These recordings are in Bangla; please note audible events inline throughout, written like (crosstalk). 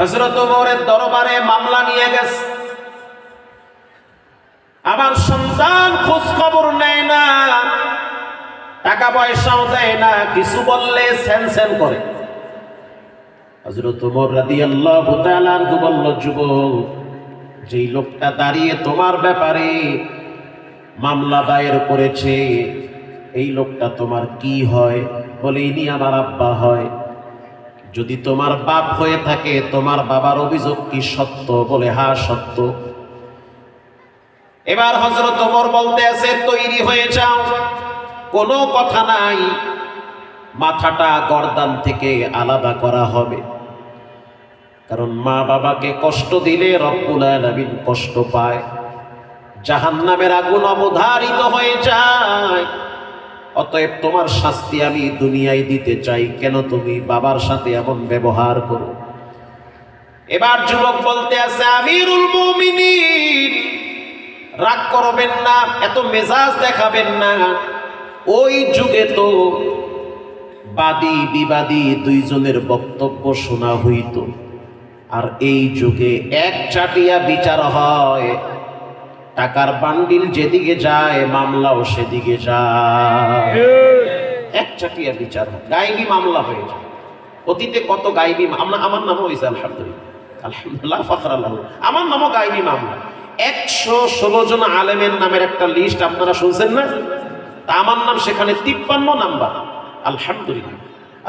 হজরত ওমরের দরবারে মামলা নিয়ে গেছে। আমার সন্তান খোঁজ খবর নেয় না, টাকা পয়সাও দেয় না, কিছু বললে স্যান স্যান করে। হজরত ওমর রাদিয়াল্লাহু তাআলা বলল, যুবক, যেই লোকটা দাঁড়িয়ে তোমার ব্যাপারে মামলা দায়ের করেছে, এই লোকটা তোমার কি হয়? বলে ইনি আমার আব্বা হয়। যদি তোমার বাপ হয়ে থাকে, তোমার বাবার অভিযোগ কি সত্য বলে? হা সত্য। এবার হজরত ওমর বলতে আছে, তৈরি হয়ে যাও। কোনো কথা নাই। মাথাটা গর্দান থেকে আলাদা করা হবে। কারণ মা বাবাকে কষ্ট দিলে রব্বুল কষ্ট পায়। জাহান্নামের আগুন অবধারিত হয়ে যায়। অতএব তোমার শাস্তি আমি দুনিয়ায় দিতে চাই। কেন তুমি বাবার সাথে এমন ব্যবহার করো? এবার যুবক বলতে আছে, আমিরুল মুমিনিন, রাগ করবেন না, এত মেজাজ দেখাবেন না। ওই যুগে তো বাদী বিবাদী দুইজনের বক্তব্য শোনা হইত। আর এই যুগে এক চাটিয়া বিচার হয়। টাকার বান্ডিল যেদিকে যায় মামলাও সেদিকে যায়। এক চাটিয়া বিচার হয় গাইবি মামলা হয়ে যায়। অতীতে কত গাইবি আমরা আমার নামও হয়েছে আলহামদুলিল্লাহ। আলহামদুলিল্লাহ ফখর আল্লাহ আমার নামও গাইবি মামলা। একশো ষোলো জন আলেমের নামের একটা লিস্ট আপনারা শুনছেন না? তা আমার নাম সেখানে তিপ্পান্ন নাম্বার। আলহামদুলিল্লাহ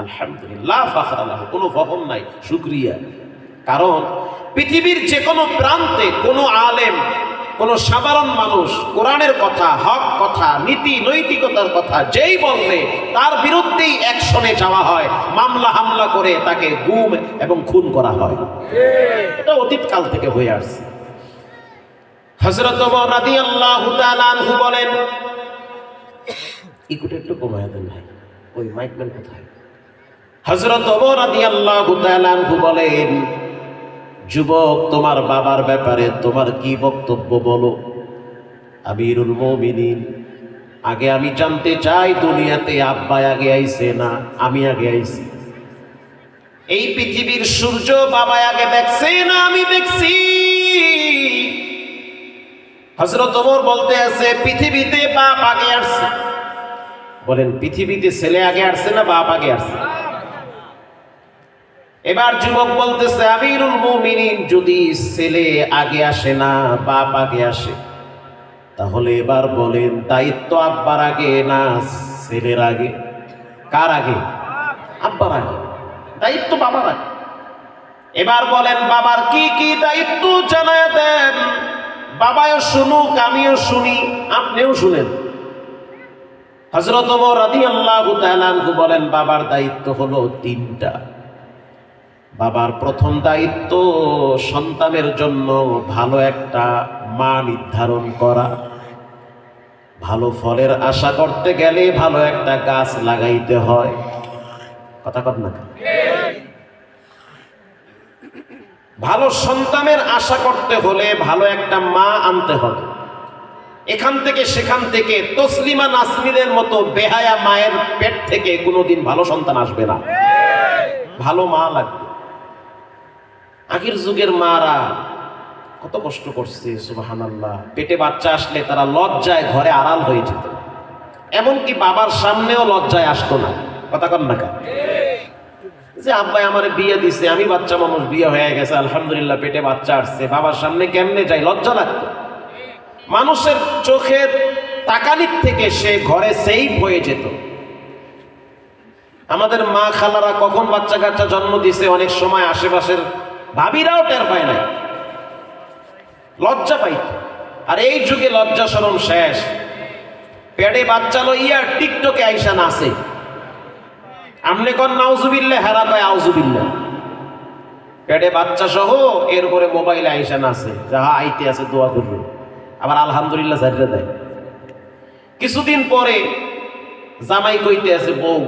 আলহামদুলিল্লাহ ফখর আল্লাহ কোনো ফহম নাই শুক্রিয়া। কারণ পৃথিবীর যে কোনো প্রান্তে কোনো আলেম কোন সাধারণ মানুষ, কোরআনের কথা, হক কথা, নীতি, নৈতিকতার কথা, যেই বলবে তার বিরুদ্ধেই অ্যাকশনে যাওয়া হয়, মামলা হামলা করে তাকে গুম এবং খুন করা হয়। এটা অতীতকাল থেকে হয়ে আসছে। হজরত বলেন রাদি বলেন যুবক, তোমার বাবার ব্যাপারে তোমার কি বক্তব্য বলো? আমিরুল মমিনিন, আগে আমি জানতে চাই দুনিয়াতে আব্বা আগে আইছে না আমি আগে আইছি? এই পৃথিবীর সূর্য বাবা আগে দেখছে না আমি দেখছি? হজরত বলতে আছে, পৃথিবীতে বাপ আগে আসছে। বলেন, পৃথিবীতে ছেলে আগে আসছে না বাপ আগে আসছে? এবার যুবক বলতেছে, আমিরুল মুমিনিন যদি ছেলে আগে আসে না, বাপ আগে আসে। তাহলে এবার বলেন, দায়িত্ব আব্বার আগে না ছেলের আগে? কার আগে? আব্বার আগে। দায়িত্ব বাবার আগে। এবার বলেন, বাবার কি কি দায়িত্ব জানায় দেন? বাবাও শুনুক, আমিও শুনি, আপনিও শুনেন। হজরত রাদি আল্লাহ বলেন, বাবার দায়িত্ব হলো তিনটা। বাবার প্রথম দায়িত্ব সন্তানের জন্য ভালো একটা মা নির্ধারণ করা। ভালো ফলের আশা করতে গেলে ভালো একটা গাছ লাগাইতে হয়। কথা কর না ভালো সন্তানের আশা করতে হলে ভালো একটা মা আনতে হবে। এখান থেকে সেখান থেকে তসলিমা নাসমিনের মতো বেহায়া মায়ের পেট থেকে কোনোদিন ভালো সন্তান আসবে না। ভালো মা লাগবে। আগের যুগের মারা কত কষ্ট করছে সুবাহান আল্লাহ পেটে বাচ্চা আসলে তারা লজ্জায় ঘরে আড়াল হয়ে যেত। এমনকি বাবার সামনেও লজ্জায় আসতো না। কথা কন না যে আব্বাই আমার বিয়ে দিছে, আমি বাচ্চা মানুষ, বিয়ে হয়ে গেছে, আলহামদুলিল্লাহ, পেটে বাচ্চা আসছে। বাবার সামনে কেমনে যাই? লজ্জা লাগতো। মানুষের চোখের তাকানির থেকে সে ঘরে সেফ হয়ে যেত। আমাদের মা খালারা কখন বাচ্চা কাচ্চা জন্ম দিছে? অনেক সময় আশেপাশের ভাবিরাও টের পায় না লজ্জা পাই আর এই যুগে লজ্জা সরম শেষ। পেটে বাচ্চা লইয়া টিকটকে আইসা নাচে। আমনে কন নাউজুবিল্লা হেরা কয় আউজুবিল্লা পেটে বাচ্চা সহ এরপরে মোবাইলে আইসা নাচে। যাহা আইতে আছে দোয়া করবে। আবার আলহামদুলিল্লাহ জারিয়ে দেয়। কিছুদিন পরে জামাই কইতে আছে বউ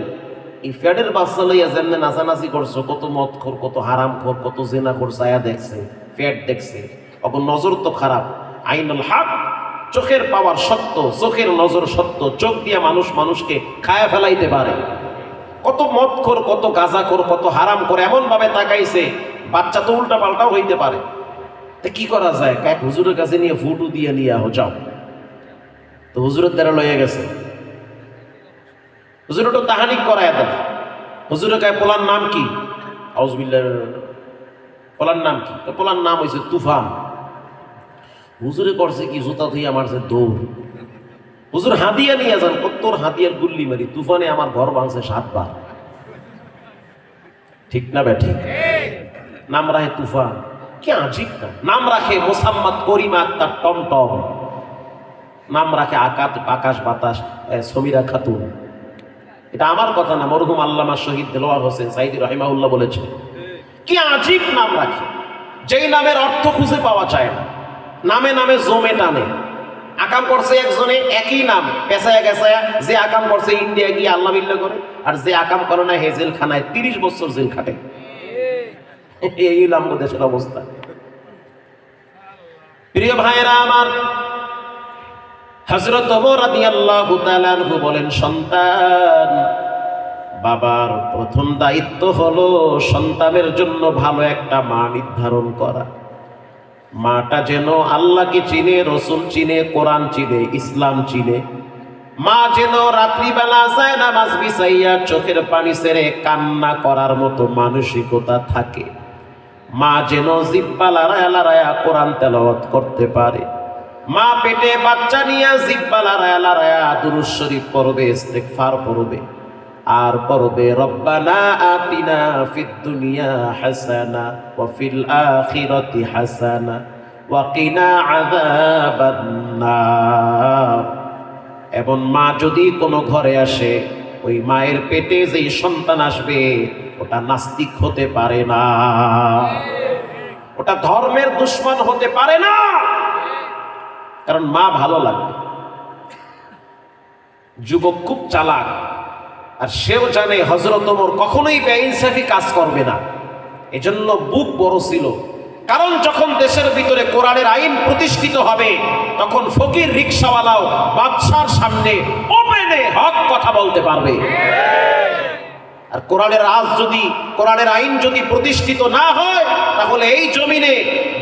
এই ফ্যাডের বাচ্চা লইয়া যেমনে নাচানাচি করছ, কত মদ খোর কত হারাম খোর কত জেনা খোর ছায়া দেখছে ফ্যাট দেখছে। অখন নজর তো খারাপ। আইনুল হাক, চোখের পাওয়ার সত্য, চোখের নজর সত্য, চোখ দিয়ে মানুষ মানুষকে খায়া ফেলাইতে পারে। কত মদ খোর কত গাঁজা খোর কত হারাম করে এমন ভাবে তাকাইছে, বাচ্চা তো উল্টা পাল্টাও হইতে পারে। তা কি করা যায়? এক হুজুরের কাছে নিয়ে ফুটু দিয়ে নিয়ে যাও। তো হুজুরের দ্বারা লয়ে গেছে। হুজুর, ওটা তাহানিক করায় দেন। হুজুরের গায়ে পোলার নাম কি? আউজবিল্লাহ পোলার নাম কি? পোলার নাম হয়েছে তুফান। হুজুরে করছে কি, জুতা ধুই আমার যে দৌড়। হুজুর হাতিয়া নিয়ে যান, কত্তর হাতিয়ার গুল্লি মারি, তুফানে আমার ঘর ভাঙছে সাতবার। ঠিক না বে, ঠিক? নাম রাখে তুফান। কি আজিব না? নাম রাখে মোসাম্মদ করিমা আক্তার টমটম। নাম রাখে আকাশ আকাশ বাতাস সমীরা খাতুন। এটা আমার কথা না, মরহুম আল্লামা শহীদ দেলোয়ার হোসেন সাইদি রহিমাউল্লাহ বলেছে কি আজীব নাম রাখে, যেই নামের অর্থ খুঁজে পাওয়া যায় না। নামে নামে জমে টানে। আকাম করছে একজনে একই নাম, পেশায় গেছায়া, যে আকাম করছে ইন্ডিয়া গিয়ে আল্লাহ বিল্লা করে, আর যে আকাম করে না হেজেল খানায় তিরিশ বছর জেল খাটে। এই নাম দেশের অবস্থা। প্রিয় ভাইরা আমার বলেন, সন্তান, বাবার প্রথম দায়িত্ব হলো সন্তানের জন্য ভালো একটা মা নির্ধারণ করা। মাটা যেন আল্লাহকে চিনে, রসুল চিনে, কোরআন চিনে, ইসলাম চিনে। মা যেন রাত্রিবেলা যায় নামাজ বিছাইয়া চোখের পানি সেরে কান্না করার মতো মানসিকতা থাকে। মা যেন জিব্বা লড়ায়া লড়ায়া কোরআন তেলাওয়াত করতে পারে। মা পেটে বাচ্চা নিয়ে জিব্বা লড়ায়া লড়ায়া দুরুজ শরীফ পড়বে, ইস্তেগফার পড়বে। আর পড়বে, রব্বানা আতিনা ফিদ দুনিয়া হাসানা ওয়া ফিল আখিরাতি হাসানা ওয়া কিনা আযাবান নার এবং মা যদি কোনো ঘরে আসে, ওই মায়ের পেটে যেই সন্তান আসবে, ওটা নাস্তিক হতে পারে না। ওটা ধর্মের দুশ্মন হতে পারে না। কারণ মা ভালো লাগবে। যুবক খুব চালাক। আর সেও জানে হজরত ওমর কখনোই বেইনসাফি কাজ করবে না। এজন্য বুক বড় ছিল। কারণ যখন দেশের ভিতরে কোরআনের আইন প্রতিষ্ঠিত হবে, তখন ফকির রিক্সাওয়ালাও বাদশার সামনে ওপেনে হক কথা বলতে পারবে। আর কোরআনের রাজ যদি, কোরআনের আইন যদি প্রতিষ্ঠিত না হয়, তাহলে এই জমিনে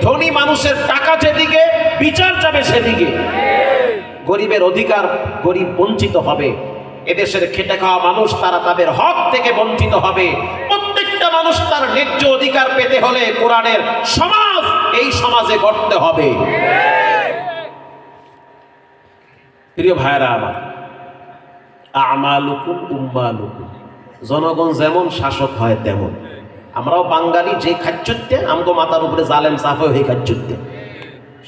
ধনী মানুষের টাকা যেদিকে, বিচার যাবে সেদিকে। গরিবের অধিকার গরিব বঞ্চিত হবে। এদেশের খেটে খাওয়া মানুষ তারা তাদের হক থেকে বঞ্চিত হবে। প্রত্যেকটা মানুষ তার ন্যায্য অধিকার পেতে হলে কোরআনের সমাজ, এই সমাজে গড়তে হবে। প্রিয় ভাইরা আমার, আমালুকুম উম্মালুকুম। জনগণ যেমন শাসক হয় তেমন। আমরাও বাঙালি যে খাচ্যুত্তে আমগো মাথার উপরে জালেম সাফ হয়ে খাচ্যুত্তে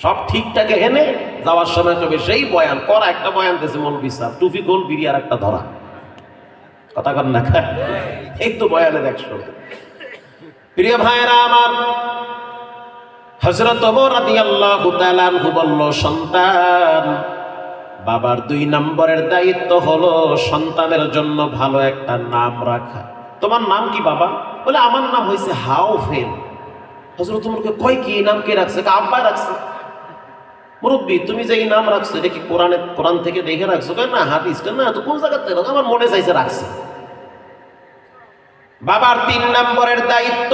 সব ঠিকঠাকে হেনে যাওয়ার সময় তবে সেই বয়ান করা একটা বয়ান দিয়েছে মন বিশ্বাস টুপি গোল বিড়ি আর একটা ধরা। কথা কর না এই তো বয়ানে দেখছ প্রিয় ভাইরা আমার হজরত রাদিয়াল্লাহু তাআলা বলল, সন্তান বাবার দুই নম্বরের দায়িত্ব হলো সন্তানের জন্য ভালো একটা নাম রাখা। তোমার নাম কি বাবা? বলে, আমার নাম হয়েছে হাওফেল হজরত তোমাকে কয় কি নাম কে রাখছে? কা আব্বাই রাখছে। মুরব্বী, তুমি যে এই নাম রাখছো, এটা কি কোরআনে, কোরআন থেকে দেখে রাখছো? কয় না, হাদিস কয় না? তো কোন জায়গা থেকে? আমার মনে চাইছে রাখছে। বাবার তিন নম্বরের দায়িত্ব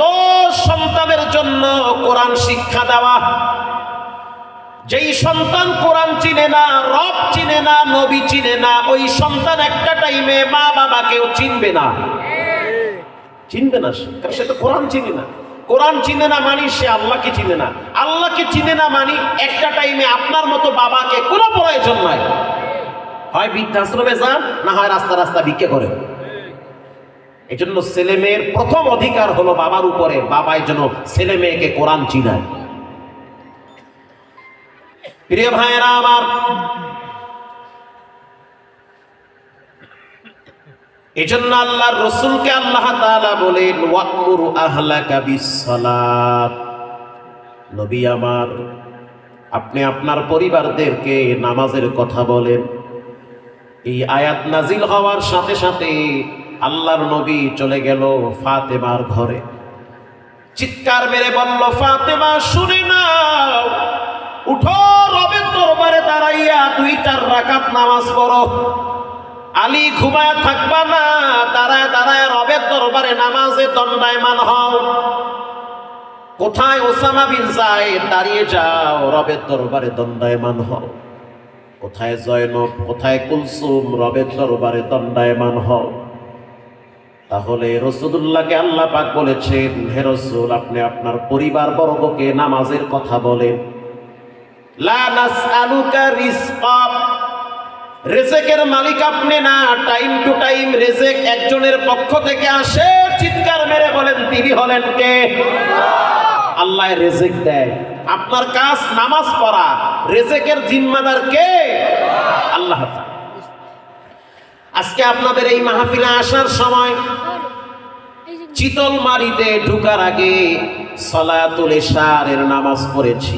সন্তানের জন্য কোরআন শিক্ষা দেওয়া। যেই সন্তান কোরআন চিনে না, রব চিনে না, নবী চিনে না, ওই সন্তান একটা টাইমে মা বাবাকেও চিনবে না। চিনবে না সে তো কোরআন চিনে না। কোরআন চিনে না মানি সে আল্লাহকে চিনে না। আল্লাহকে চিনে না মানি একটা টাইমে আপনার মতো বাবাকে কোনো প্রয়োজন নাই। হয় বৃদ্ধাশ্রমে যান, না হয় রাস্তা রাস্তা ভিক্ষে করে এই জন্য ছেলে মেয়ের প্রথম অধিকার হলো বাবার উপরে, বাবাই যেন ছেলে মেয়েকে কোরআন চিনায়। প্রিয় ভাইয়েরা আমার এই জন্য আল্লাহর রসুলকে আল্লাহ তাআলা বলেন ওয়াকমুরু আহলাকা বিসসালাত। নবী আমার, আপনি আপনার পরিবারদেরকে নামাজের কথা বলেন। এই আয়াত নাজিল হওয়ার সাথে সাথে আল্লাহর নবী চলে গেল ফাতেমার ঘরে। চিৎকার মেরে বলল, ফাতেমা, শুনে নাও। উঠো রবের দরবারে দাঁড়াইয়া দুই চার রাকাত নামাজ পড়ো। আলী ঘুমায় থাকবা না, দাঁড়ায় দাঁড়ায় রবের দরবারে নামাজে দণ্ডায়মান হও। কোথায় ওসামা বিন জায়েদ? দাঁড়িয়ে যাও, রবের দরবারে দণ্ডায়মান হও। কোথায় জয়নব, কোথায় কুলসুম? রবের দরবারে দণ্ডায়মান হও। তাহলে রসুদুল্লাহকে আল্লাহ পাক বলেছেন, হে রসুল, আপনি আপনার পরিবার বর্গকে নামাজের কথা বলেন। রেজেকের মালিক আপনি না টাইম টু টাইম রেজেক একজনের পক্ষ থেকে আসে, চিৎকার মেরে বলেন, তিনি হলেন কে? আল্লাহ রেজেক দেয়। আপনার কাজ নামাজ পড়া, রেজেকের জিম্মাদার কে? আল্লাহ আজকে আপনাদের এই মাহফিলে আসার সময় চিতলমারিতে ঢুকার আগে সলাতুল এশারের নামাজ পড়েছি।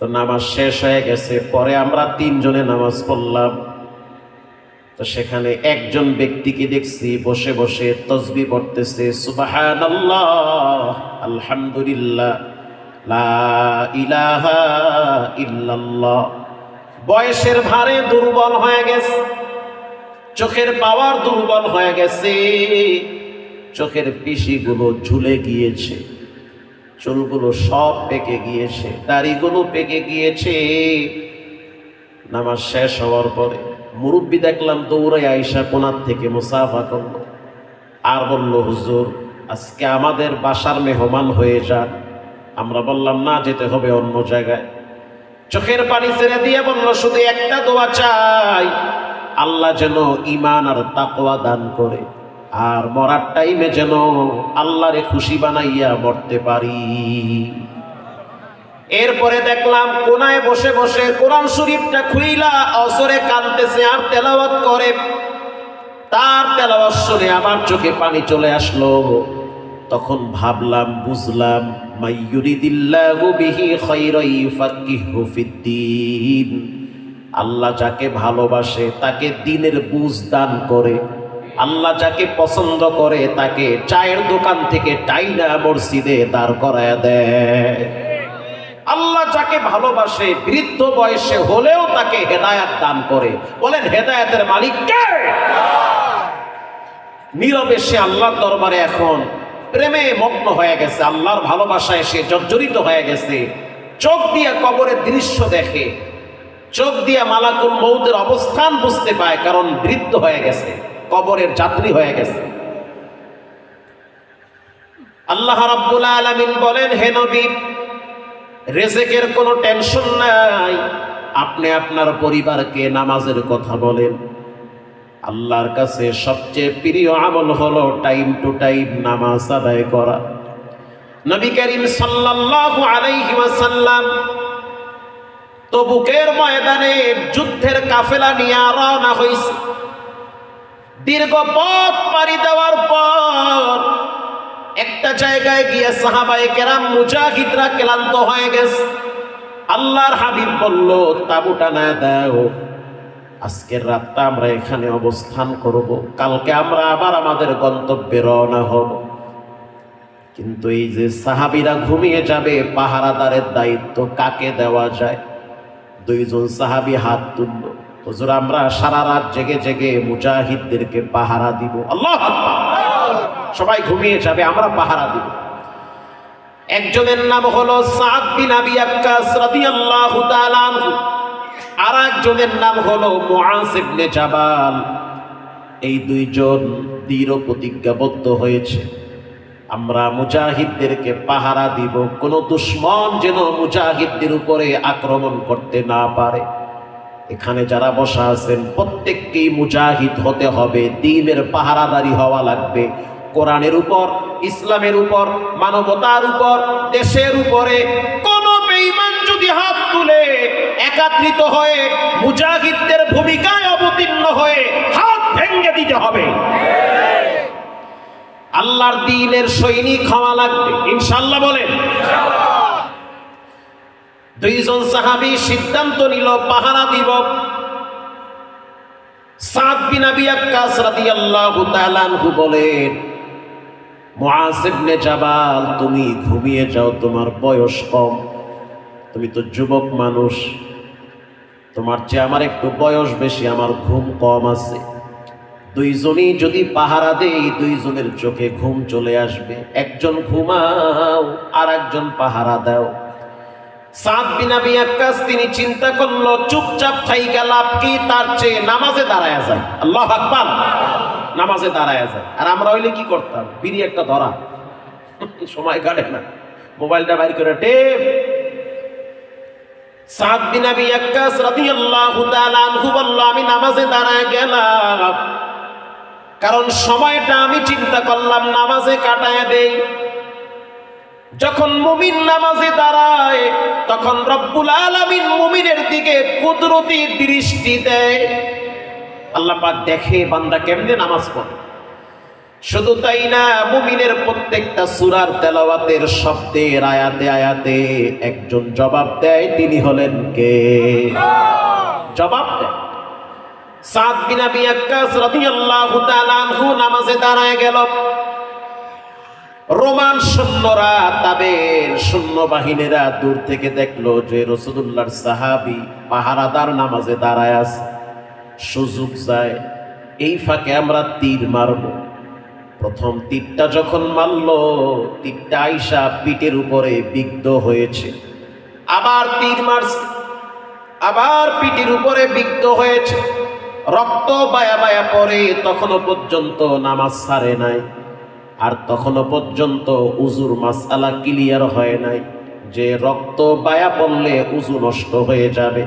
তো নামাজ শেষ হয়ে গেছে, পরে আমরা তিনজনে নামাজ পড়লাম। তো সেখানে একজন ব্যক্তিকে দেখছি, বসে বসে তসবি পড়তেছে, সুবহানাল্লাহ, আলহামদুলিল্লাহ ইল্লাল্লাহ। বয়সের ভারে দুর্বল হয়ে গেছে, চোখের পাওয়ার দুর্বল হয়ে গেছে, চোখের পিসিগুলো ঝুলে গিয়েছে। চুলগুলো সব পেকে গিয়েছে, দাড়িগুলো পেকে গিয়েছে। নামাজ শেষ হওয়ার পরে মুরব্বী দেখলাম দৌড়ে আইসা কোনার থেকে মুসাফা করল। আর বলল, হুজুর, আজকে আমাদের বাসার মেহমান হয়ে যান। আমরা বললাম, না, যেতে হবে অন্য জায়গায়। চোখের পানি ছেড়ে দিয়ে বলল, শুধু একটা দোয়া চাই। আল্লাহ যেন ইমান আর তাকওয়া দান করে। আর মরার টাইমে যেন আল্লাহরে খুশি বানাইয়া মরতে পারি। এরপরে দেখলাম কোনায় বসে বসে কোরআন শরীফটা খুইলা অসরে কানতেছে আর তেলাওয়াত করে। তার তেলাওয়াত শুনে আমার চোখে পানি চলে আসলো। তখন ভাবলাম, বুঝলাম মাইয়ুরিদিল্লাহু বিহি খায়রা ইউফাক্কিহু ফিদ্দিন আল্লাহ যাকে ভালোবাসে তাকে দিনের বুঝ দান করে। আল্লাহ যাকে পছন্দ করে তাকে চায়ের দোকান থেকে টাইনা মসজিদে দাঁড় করায় দেয়। আল্লাহ যাকে ভালোবাসে, বৃদ্ধ বয়সে হলেও তাকে হেদায়াত দান করে। বলেন, হেদায়াতের মালিক কে? নীরবে সে আল্লাহর দরবারে এখন প্রেমে মগ্ন হয়ে গেছে, আল্লাহর ভালোবাসায় সে জর্জরিত হয়ে গেছে। চোখ দিয়ে কবরের দৃশ্য দেখে, চোখ দিয়ে মালাকুল মৌতের অবস্থান বুঝতে পায়, কারণ বৃদ্ধ হয়ে গেছে। কবরের যাত্রী হয়ে গেছে। আল্লাহ রাব্বুল আলামিন বলেন, হে নবী, রেজেকের কোনো টেনশন নাই। আপনি আপনার পরিবারকে নামাজের কথা বলেন। আল্লাহর কাছে সবচেয়ে প্রিয় আমল হলো টাইম টু টাইম নামাজ আদায় করা। নবী করিম সাল্লাল্লাহু আলাইহি ওয়াসাল্লাম তবুকের ময়দানে যুদ্ধের কাফেলা নিয়ে রওনা হইছে। দীর্ঘ পথ পাড়ি দেওয়ার পর একটা জায়গায় গিয়ে সাহাবাই কেরাম মুজাহিদরা ক্লান্ত হয়ে গেছে। আল্লাহর হাবিব বলল, তাবুটা না দাও। আজকের রাতটা আমরা এখানে অবস্থান করব। কালকে আমরা আবার আমাদের গন্তব্যে রওনা হব। কিন্তু এই যে সাহাবিরা ঘুমিয়ে যাবে, পাহারাদারের দায়িত্ব কাকে দেওয়া যায়? দুইজন সাহাবি হাত তুলল। হুজুর, আমরা সারা রাত জেগে জেগে মুজাহিদদেরকে পাহারা দিব। আল্লাহ সবাই ঘুমিয়ে যাবে, আমরা পাহারা দিব। একজনের নাম হলো সাদ বিন আবি আক্কাস রাদিয়াল্লাহু তাআলা আনহু। আর একজনের নাম হলো মুআজ ইবনে জাবাল। এই দুইজন দৃঢ় প্রতিজ্ঞাবদ্ধ হয়েছে। আমরা মুজাহিদদেরকে পাহারা দিব। কোন দুশ্মন যেন মুজাহিদদের উপরে আক্রমণ করতে না পারে। এখানে যারা বসা আছেন, প্রত্যেককেই মুজাহিদ হতে হবে দিনের পাহারাদারি হওয়া লাগবে। কোরআনের উপর, ইসলামের উপর, মানবতার উপর, দেশের উপরে কোন বেঈমান যদি হাত তুলে একাত্রিত হয়ে মুজাহিদদের ভূমিকায় অবতীর্ণ হয়ে হাত ভেঙে দিতে হবে। আল্লাহর দিনের সৈনিক হওয়া লাগবে। ইনশাল্লাহ বলেন। দুইজন সাহাবী সিদ্ধান্ত নিল, পাহারা দিব। বলেন তুমি ঘুমিয়ে যাও, তোমার বয়স কম। তুমি তো যুবক মানুষ। তোমার চেয়ে আমার একটু বয়স বেশি, আমার ঘুম কম আছে। দুইজনই যদি পাহারা দেই, দুইজনের চোখে ঘুম চলে আসবে। একজন ঘুমাও আর একজন পাহারা দাও। সাত বিনা বিয়াক্কাস তিনি চিন্তা করল, চুপচাপ থাইকা লাভ কি? তার চেয়ে নামাজে দাঁড়ায় যায়। আল্লাহ আকবার। নামাজে দাঁড়ায় যায়। আর আমরা হইলে কি করতাম? বিড়ি একটা ধরা। (laughs) সময় কাটে না। মোবাইলটা বাইর করে টেপ। সাদ বিন আবি আক্কাস রাদিয়াল্লাহু তাআলা আনহু বলল, আমি নামাজে দাঁড়ায় গেলাম। কারণ সময়টা আমি চিন্তা করলাম, নামাজে কাটায় দেই। যখন মুমিন নামাজে দাঁড়ায়, তখন রব্বুল আলামিন মুমিনের দিকে কুদরতি দৃষ্টি দেয়। আল্লাহ পাক দেখে বান্দা কেমনে নামাজ পড়ে। শুধু তাই না, মুমিনের প্রত্যেকটা সুরার তেলাওয়াতের শব্দের আয়াতে আয়াতে একজন জবাব দেয়, তিনি হলেন কে? জবাব দেয়। সাত বিন আবি আক্কাস রাদিয়াল্লাহু তাআলা আনহু নামাজে দাঁড়ায় গেল। রোমান সৈন্যরা তাদের সৈন্য বাহিনীরা দূর থেকে দেখল যে রসুদুল্লাহর সাহাবি পাহারাদার নামাজে দাঁড়ায় আছে। সুযোগ যায়, এই ফাঁকে আমরা তীর মারব। প্রথম তীরটা যখন মারল, তীরটা আইসা পিঠের উপরে বিদ্ধ হয়েছে। আবার তীর মারছে, আবার পিঠের উপরে বিদ্ধ হয়েছে। রক্ত বায়া বায়া পরে তখনও পর্যন্ত নামাজ ছাড়ে নাই। আর তখনও পর্যন্ত উজুর মাসালা ক্লিয়ার হয় নাই, যে রক্ত বায়া পড়লে উজু নষ্ট হয়ে যাবে।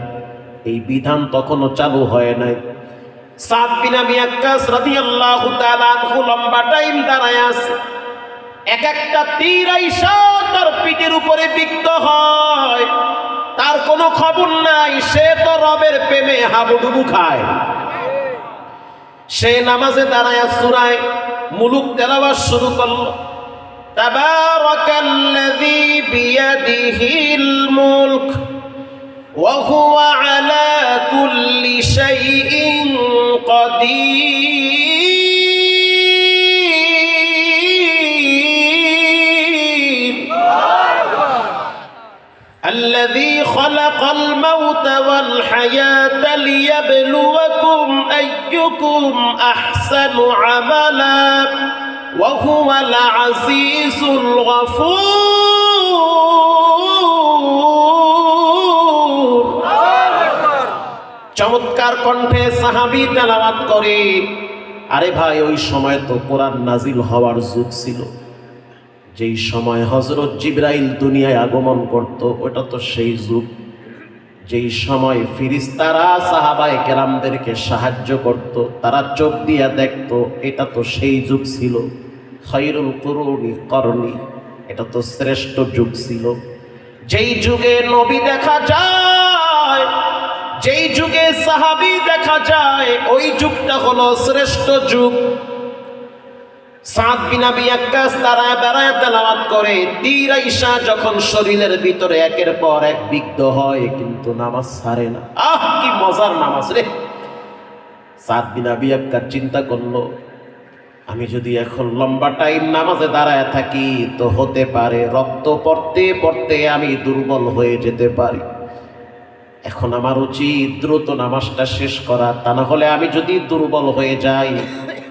এই বিধান তখনও চালু হয় নাই। লম্বা টাইম এক একটা তীর আইসা তার পিঠের উপরে বিক্ত হয়। তার কোনো খবর নাই, সে তো রবের প্রেমে হাবুডুবু খায়। সে নামাজে দাঁড়ায় সুরায় মুলুক তেলাওয়াত শুরু করলো তাবারাকাল্লাযী বিয়াদিহিল মুলক وهو على كل شيء قدير الذي خلق الموت والحياة ليبلوكم أيكم أحسن عملا وهو العزيز الغفور চমৎকার কণ্ঠে সাহাবি তেলাওয়াত করে আরে ভাই ওই সময় তো কোরআন নাজিল হওয়ার যুগ ছিল যেই সময় হজরত জিব্রাইল দুনিয়ায় আগমন করত ওটা তো সেই যুগ যেই সময় ফিরিস্তারা সাহাবায় কেরামদেরকে সাহায্য করত, তারা চোখ দিয়া দেখত, এটা তো সেই যুগ ছিল। খৈরুল করুণী করণী, এটা তো শ্রেষ্ঠ যুগ ছিল। যেই যুগে নবী দেখা যায়, যেই যুগে সাহাবি দেখা যায়, ওই যুগটা হলো শ্রেষ্ঠ যুগ। সাত করে। যখন শরীরের ভিতরে একের পর এক হয়, কিন্তু নামাজ না। আহ, কি মজার নামাজ রে। সাত চিন্তা করল, আমি যদি এখন লম্বা টাইম নামাজে দাঁড়ায় থাকি, তো হতে পারে রক্ত পড়তে পড়তে আমি দুর্বল হয়ে যেতে পারি। এখন আমার উচিত দ্রুত নামাজটা শেষ করা, তা না হলে আমি যদি দুর্বল হয়ে যাই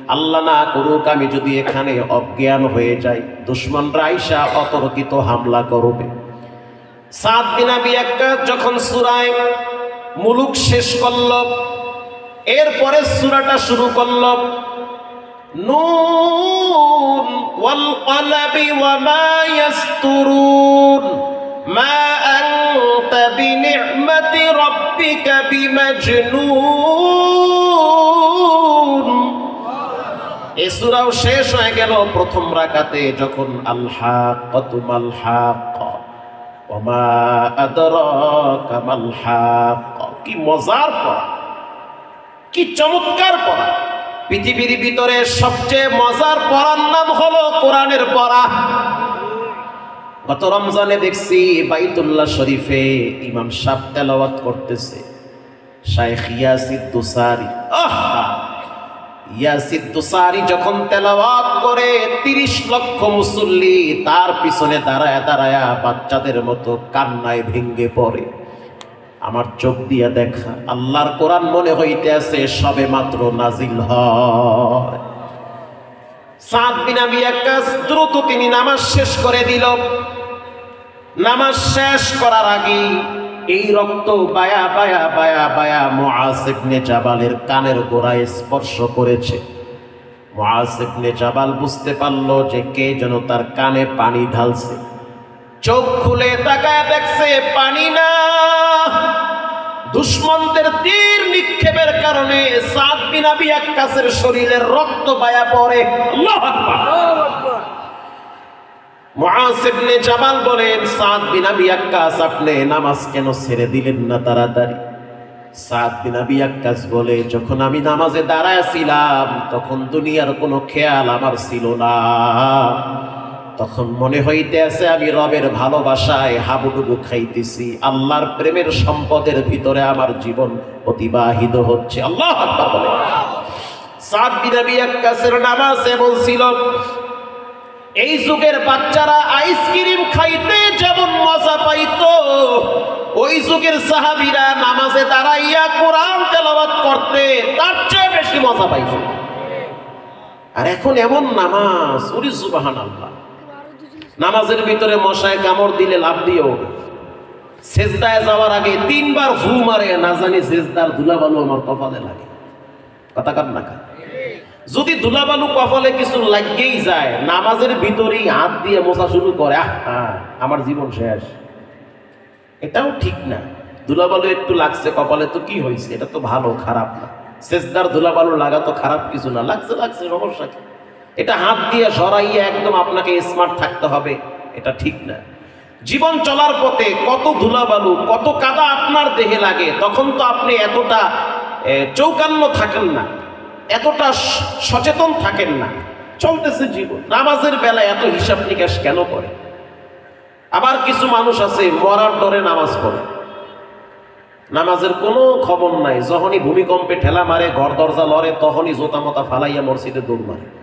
আল্লাহ না করুক, আমি যদি এখানে অজ্ঞান হয়ে যাই। দুশ্মনরা আইসা অতর্কিত হামলা করবে। সাত দিনাবি একটা যখন সুরায় মুলুক শেষ করল, এরপরে সুরাটা শুরু করল, নুন ওয়াল কলাবি ওয়া এই সূরাও শেষ হয়ে গেল প্রথম রাকাতে যখন আল্লাহ কতুমাল হাক ওমা হাক কি মজার পড়া, কি চমৎকার পড়া। পৃথিবীর ভিতরে সবচেয়ে মজার পড়ার নাম হলো কোরআনের পড়া। গত রমজানে দেখছি বাইতুল্লাহ শরীফে ইমাম সাহ তেলাওয়াত করতেছে, শাইখ ইয়াসিদ দুসারি। আহা! ইয়াসিদ দুসারি যখন তেলাওয়াত করে, তিরিশ লক্ষ মুসল্লি তার পিছনে দাঁড়ায় দাঁড়ায় বাচ্চাদের মতো কান্নায় ভেঙ্গে পড়ে। আমার চোখ দিয়ে দেখা, আল্লাহর কোরআন মনে হইতে আছে সবে মাত্র নাজিল হয়। সাত বিন আবি আক্কাস দ্রুত তিনি নামাজ শেষ করে দিল। নামাজ শেষ করার আগে এই রক্ত বায়া বায়া বায়া বায়া মুআজ ইবনে জাবালের কানের গোড়ায় স্পর্শ করেছে। মুআজ ইবনে জাবাল বুঝতে পারল যে কে যেন তার কানে পানি ঢালছে। চোখ খুলে তাকায় দেখছে পানি না। দুশ্মনদের তীর নিক্ষেপের কারণে সাত বিন আক্কাসের শরীরের রক্ত বায়া পড়ে। জামাল বলেন আক্কাস, আপনি নামাজ কেন দিলেন না আক্কাস বলে, যখন আমি নামাজে দাঁড়াইছিলাম তখন দুনিয়ার কোনো খেয়াল আমার ছিল না। তখন মনে হইতে আছে আমি রবের ভালোবাসায় হাবুডুবু খাইতেছি। আল্লাহর প্রেমের সম্পদের ভিতরে আমার জীবন অতিবাহিত হচ্ছে। আল্লাহ বলে। সাদ বিন আবি আক্কাসের নামাজ ছিল এই যুগের বাচ্চারা আইসক্রিম খাইতে যেমন মজা পাইতো, ওই যুগের সাহাবীরা নামাজে দাঁড়াইয়া কোরআন তেলাওয়াত করতে তার চেয়ে বেশি মজা পাইতো। আর এখন এমন নামাজ, উরি সুবাহান আল্লাহ নামাজের ভিতরে মশায় কামড় দিলে লাভ দিও সেজদায় যাওয়ার আগে তিনবার ফু মারে, না জানি সেজদার ধুলাবালু আমার কপালে লাগে। কথা কার না কার? যদি ধুলাবালু কপালে কিছু লাগেই যায়, নামাজের ভিতরেই হাত দিয়ে মোছা শুরু করে, আহা আমার জীবন শেষ। এটাও ঠিক না। ধুলাবালু একটু লাগছে কপালে, তো কি হয়েছে এটা তো ভালো, খারাপ না। শেষদার ধুলাবালু লাগা তো খারাপ কিছু না। লাগছে লাগছে, সমস্যা কি? এটা হাত দিয়ে সরাইয়া একদম আপনাকে স্মার্ট থাকতে হবে, এটা ঠিক না। জীবন চলার পথে কত ধুলাবালু কত কাদা আপনার দেহে লাগে, তখন তো আপনি এতটা চৌকান্ন থাকেন না। এতটা সচেতন থাকেন না। চলতেছে জীবন। নামাজের বেলায় এত হিসাব নিকাশ কেন করে? আবার কিছু মানুষ আছে, মরার ডরে নামাজ পড়ে। নামাজের কোনো খবর নাই। যখনই ভূমিকম্পে ঠেলা মারে, ঘর দরজা লড়ে, তখনই জোতা মতা ফালাইয়া মসজিদে দৌড় মারে।